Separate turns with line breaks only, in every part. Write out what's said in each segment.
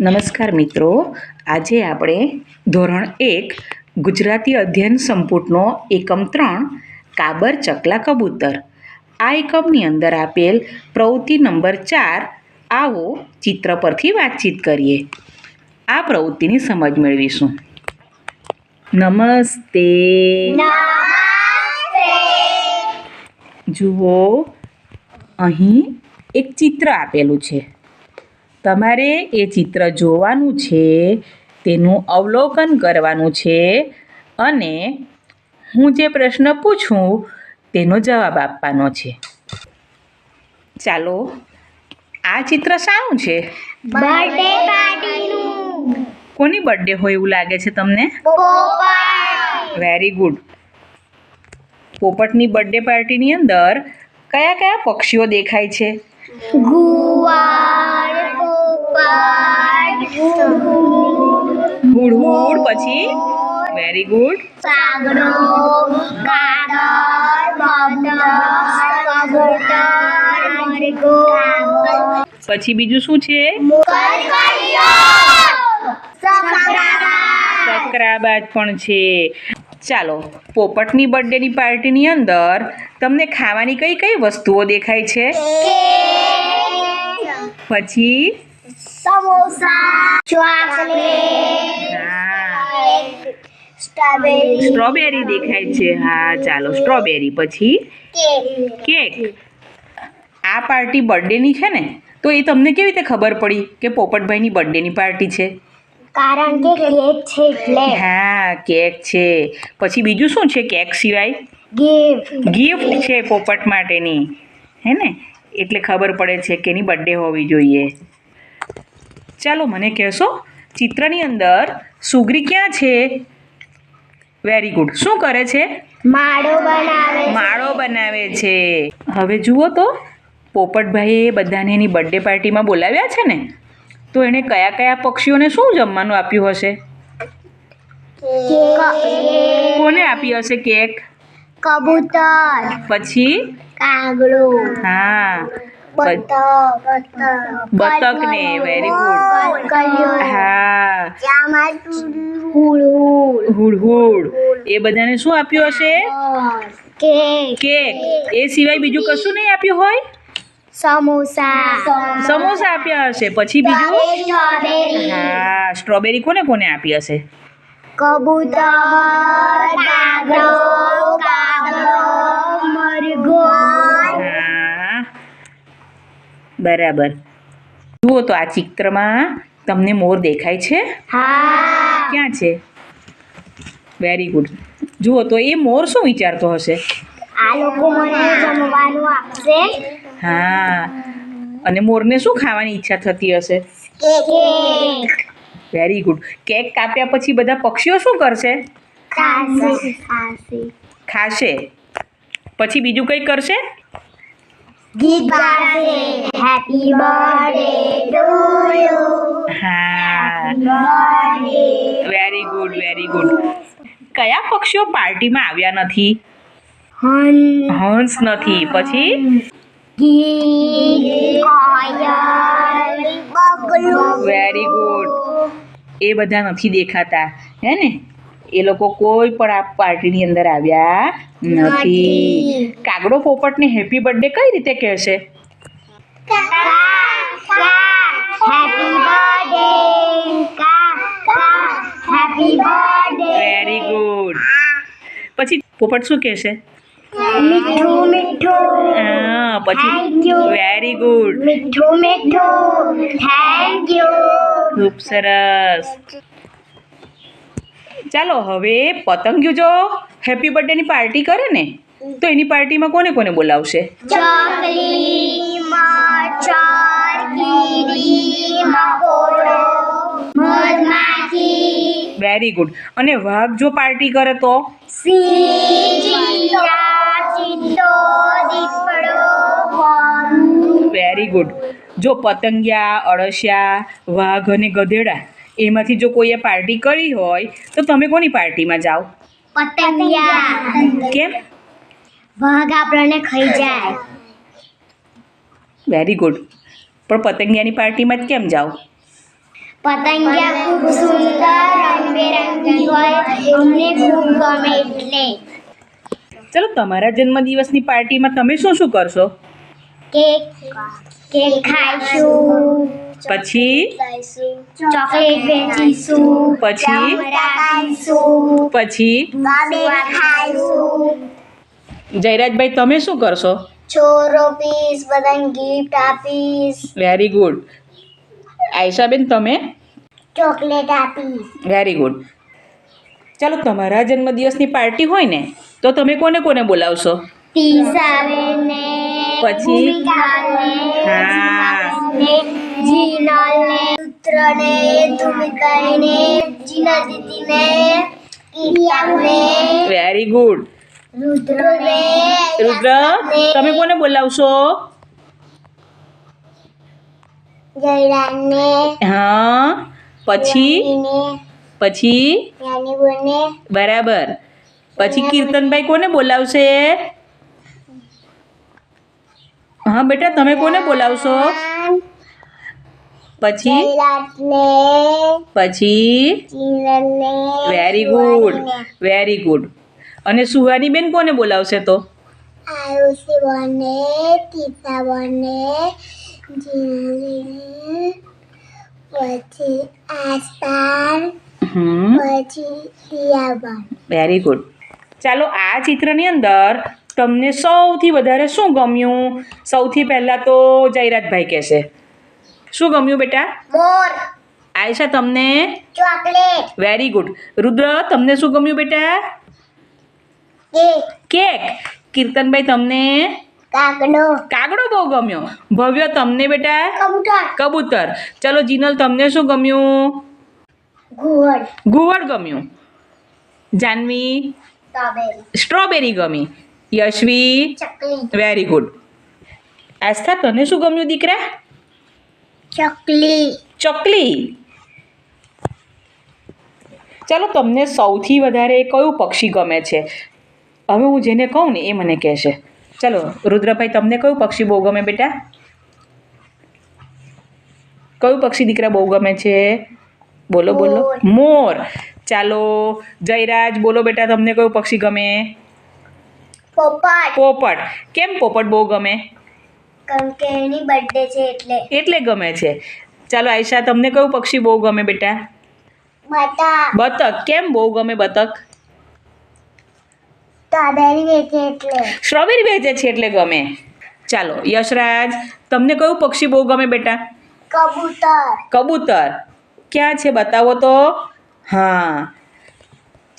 નમસ્કાર મિત્રો. આજે આપણે ધોરણ એક ગુજરાતી અધ્યયન સંપુટનો એકમ ત્રણ કાબર ચકલા કબૂતર. આ એકમની અંદર આપેલ પ્રવૃત્તિ નંબર ચાર આવો ચિત્ર પરથી વાતચીત કરીએ. આ પ્રવૃત્તિની સમજ મેળવીશું. નમસ્તે. જુઓ અહીં એક ચિત્ર આપેલું છે. તમારે એ ચિત્ર જોવાનું છે તેનું અવલોકન કરવાનું છે અને હું જે પ્રશ્ન પૂછું તેનો જવાબ આપવાનો છે. ચાલો આ ચિત્ર શાનું છે?
બર્થડે પાર્ટીનું.
કોની બર્થડે હોય એવું લાગે છે તમને? Very good. પોપટની બર્થડે પાર્ટીની અંદર કયા કયા પક્ષીઓ દેખાય છે?
ગુવાર
હુડ હુડ પછી? વેરી ગુડ
કાગડો
પછી બીજું શું છે? સકરાબાદ પણ છે. ચાલો પોપટની બર્થડેની પાર્ટીની અંદર તમને ખાવાની કઈ કઈ વસ્તુઓ દેખાય છે? પછી?
સ્ટ્રોબેરી.
દેખાય છે. હા ચાલો સ્ટ્રોબેરી. પછી
કેક.
કેક. આ પાર્ટી બર્થડેની છે ને તો એ તમને કેવી રીતે ખબર પડી કે પોપટભાઈની બર્થડેની પાર્ટી છે?
કારણ કે કેક છે એટલે.
હા કેક છે. પછી બીજું શું છે કેક સિવાય?
ગિફ્ટ.
ગિફ્ટ છે પોપટ માટેની. હે ને? એટલે ખબર પડે છે કે એની બર્થડે હોવી જોઈએ. ચાલો મને કહેશો ચિત્રની અંદર સુગરી ક્યાં છે? વેરી ગુડ શું કરે છે?
માળો બનાવે.
માળો બનાવે છે. હવે જુઓ તો પોપટભાઈએ બધાને એની બર્થડે પાર્ટીમાં બોલાવ્યા છે ને? તો એણે કયા કયા પક્ષીઓને શું જમવાનું આપ્યું હશે? કોને આપી હશે કેક?
કબૂતર.
પછી?
કાગડો.
હા.
બતક
ને વેરી ગુડ હા.
હુડ
હુડ હુડ એ બધાને શું આપ્યું હશે?
કેક.
એ સિવાય બીજું કશું નહીં આપ્યું હોય?
સમોસા.
સમોસા આપ્યા હશે. પછી બીજું? હા સ્ટ્રોબેરી કોને કોને આપી હશે?
કબૂતર કાગડો
બરાબર. જુઓ તો આ ચિત્રમાં તમને મોર દેખાય છે. ક્યાં છે? વેરી ગુડ જુઓ તો એ મોર શું વિચારતો હશે?
આ લોકો મને જમવાનું આપશે.
હા. અને મોરને શું ખાવાની ઈચ્છા થતી હશે? વેરી ગુડ કેક કાપ્યા પછી બધા પક્ષીઓ શું કરશે?
ખાશે.
પછી બીજું કંઈ કરશે?
ગીત ગાશે હેપી બર્થડે ટુ યુ
હા વેરી ગુડ વેરી ગુડ કયા પક્ષીઓ પાર્ટીમાં આવ્યા નથી? હંસ. નથી. પછી? વેરી ગુડ એ બધા નથી દેખાતા. હે ને? એ લોકો કોઈ પણ આ પાર્ટીની અંદર આવ્યા નથી. કાગડો પોપટને હેપી બર્થડે કઈ રીતે કહેશે? વેરી ગુડ પછી પોપટ શું કહેશે?
મીઠું મીઠું.
હા પછી વેરી ગુડ
મીઠું મીઠું. થેન્ક યુ
ખૂબ સરસ. ચાલો હવે પતંગિયું જો હેપી બર્થડેની પાર્ટી કરે ને તો એની પાર્ટીમાં કોને કોને બોલાવશે? વેરી ગુડ અને વાઘ જો પાર્ટી કરે તો? વેરી ગુડ જો પતંગિયા અળસિયા વાઘ અને ગધેડા એમાંથી જો કોઈએ પાર્ટી કરી હોય તો તમે કોની પાર્ટીમાં જાઓ?
પતંગિયા.
કેમ?
વાઘ આપણને ખાઈ જાય.
વેરી ગુડ પણ પતંગિયાની પાર્ટીમાં જ કેમ જાઓ?
પતંગિયા ખૂબ સુંદર રંગબેરંગી હોય. અમને ખૂબ ગમે એટલે.
ચલો તમારા જન્મદિવસની પાર્ટીમાં તમે શું શું કરશો?
કેક કેક ખાઈશું.
પછી?
ચોકલેટ વેચીશું.
પછી? પછી? જયરાજભાઈ તમે શું કરશો?
છોરો પીસ બધાને ગિફ્ટ આપીશ.
વેરી ગુડ આયશાબેન તમે?
ચોકલેટ આપીશ.
વેરી ગુડ ચાલો તમારા જન્મદિવસની પાર્ટી હોય ને તો તમે કોને કોને બોલાવશો? પછી?
પુત્રને જીના દીદીને
વેરી ગુડ
રુદ્રને
રુદ્ર તમે કોને બોલાવશો? હા. પછી? પછી? બરાબર. પછી કીર્તનભાઈ કોને બોલાવશે? હા બેટા તમે કોને બોલાવશો? પછી? પછી? વેરી ગુડ વેરી ગુડ અને સુહાનીબેન કોને બોલાવશે તો?
બને
વેરી ગુડ ચાલો આ ચિત્રની અંદર તમને સૌથી વધારે શું ગમ્યું? સૌથી પહેલાં તો જયરાજભાઈ કહેશે. શું ગમ્યું બેટા?
મોર.
આયશા તમને?
ચોકલેટ.
વેરી ગુડ રુદ્ર તમને શું ગમ્યું બેટા?
કેક.
કેક. કીર્તનભાઈ તમને?
કાગડો.
કાગડો બહુ ગમ્યો. ભવ્ય તમને બેટા?
કબૂતર.
કબૂતર. ચલો જીનલ તમને શું ગમ્યું?
ઘુવડ.
ગુવડ ગમ્યું. જાનવી?
સ્ટ્રોબેરી.
સ્ટ્રોબેરી ગમી. યશવી. વેરી ગુડ આસ્થા તને શું ગમ્યું દીકરા?
ચકલી
ચકલી ચાલો તમને સૌથી વધારે કયું પક્ષી ગમે છે? હવે હું જેને કહું ને એ મને કહેશે. ચાલો રુદ્રભાઈ તમને કયું પક્ષી બહુ ગમે બેટા? કયું પક્ષી દીકરા બહુ ગમે છે? બોલો બોલો. મોર. ચાલો જયરાજ બોલો બેટા તમને કયું પક્ષી ગમે?
પોપટ.
પોપટ. કેમ પોપટ બહુ ગમે?
કારણ કે એની બર્થડે છે એટલે.
એટલે ગમે છે. ચાલો આયશા તમને કયું પક્ષી બહુ ગમે બેટા?
બતક.
બતક. કેમ બહુ ગમે બતક?
સ્ટ્રોબેરી વેચે એટલે.
સ્ટ્રોબેરી વેચે છે એટલે ગમે. ચાલો યશરાજ તમને કયું પક્ષી બહુ ગમે બેટા?
કબૂતર.
કબૂતર. ક્યાં છે બતાવો તો? હા.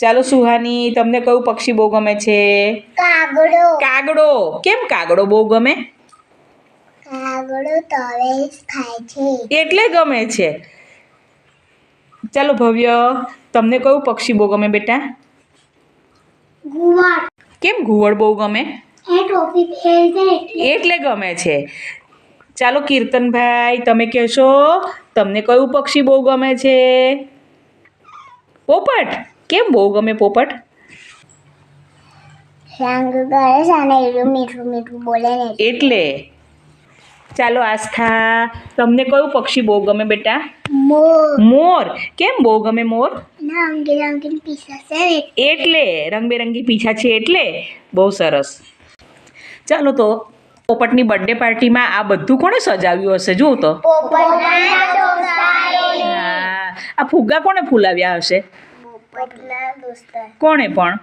ચાલો સુહાની તમને કયું પક્ષી બહુ ગમે છે?
કાગડો.
કાગડો. કેમ કાગડો બહુ ગમે?
કાગડો તવે ખાય છે.
એટલે ગમે છે. ચાલો ભવ્ય તમને કયું પક્ષી બહુ ગમે બેટા?
ઘુવડ
કેમ ઘુવડ બહુ ગમે?
એ ટોપી પહેરે
એટલે ગમે છે. ચાલો કીર્તનભાઈ તમે કહેશો તમને કયું પક્ષી બહુ ગમે છે? પોપટ. કેમ બહુ ગમે પોપટ?
રંગ કરે છે અને એટલું મીઠું મીઠું બોલે ને
એટલે. ચાલો આસ્થા તમને કયું પક્ષી બહુ ગમે બેટા?
મોર.
મોર. કેમ બહુ ગમે મોર?
છે
એટલે? રંગબેરંગી પીછા છે એટલે? બહુ સરસ. ચાલો તો પોપટની બર્થડે પાર્ટીમાં આ બધું કોણે સજાવ્યું હશે? જુઓ તો. હા, આ ફુગ્ગા કોણે ફૂલાવ્યા હશે? કોણે પણ?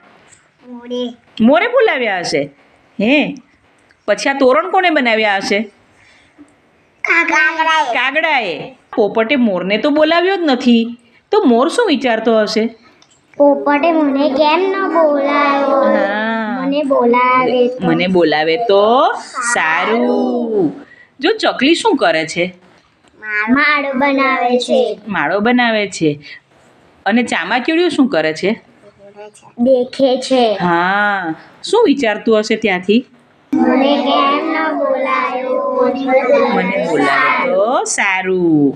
મોરે.
બોલાવ્યા હશે? હે? પછી આ તોરણ કોણે બનાવ્યા હશે?
કાગડાએ.
પોપટે મોરને તો બોલાવ્યો જ નથી. તો મોર શું વિચારતો હશે?
પોપટે મને કેમ ન બોલાવ્યો મને બોલાવે
મને બોલાવે તો સારું. જો ચકલી શું કરે છે?
માળો બનાવે છે.
માળો બનાવે છે. અને ચામાચીડિયું શું કરે છે?
દેખે છે.
હા. શું વિચારતું હશે ત્યાંથી?
મને બોલાયો?
મને બોલાવે તો સારું.